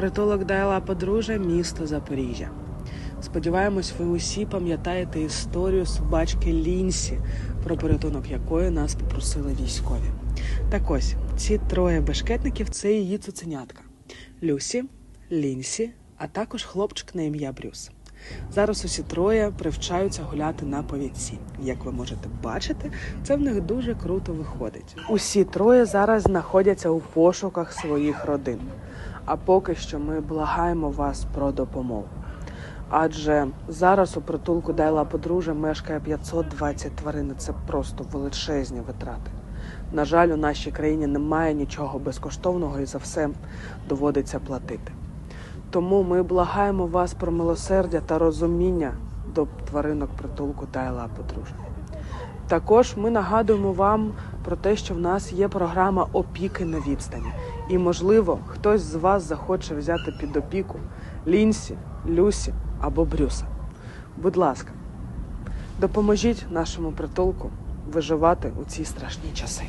Притулок Дайла Подружжя, місто Запоріжжя. Сподіваємось, ви усі пам'ятаєте історію собачки Лінсі, про порятунок якої нас попросили військові. Так ось ці троє бешкетників це її цуценятка: Люсі, Лінсі, а також хлопчик на ім'я Брюс. Зараз усі троє привчаються гуляти на повідці. Як ви можете бачити, це в них дуже круто виходить. Усі троє зараз знаходяться у пошуках своїх родин. А поки що ми благаємо вас про допомогу. Адже зараз у притулку Дайла Подружжя мешкає 520 тварин. Це просто величезні витрати. На жаль, у нашій країні немає нічого безкоштовного і за все доводиться платити. Тому ми благаємо вас про милосердя та розуміння до тваринок притулку Дайла Подружжя. Також ми нагадуємо вам про те, що в нас є програма опіки на відстані. І, можливо, хтось з вас захоче взяти під опіку Лінсі, Люсі або Брюса. Будь ласка, допоможіть нашому притулку виживати у ці страшні часи.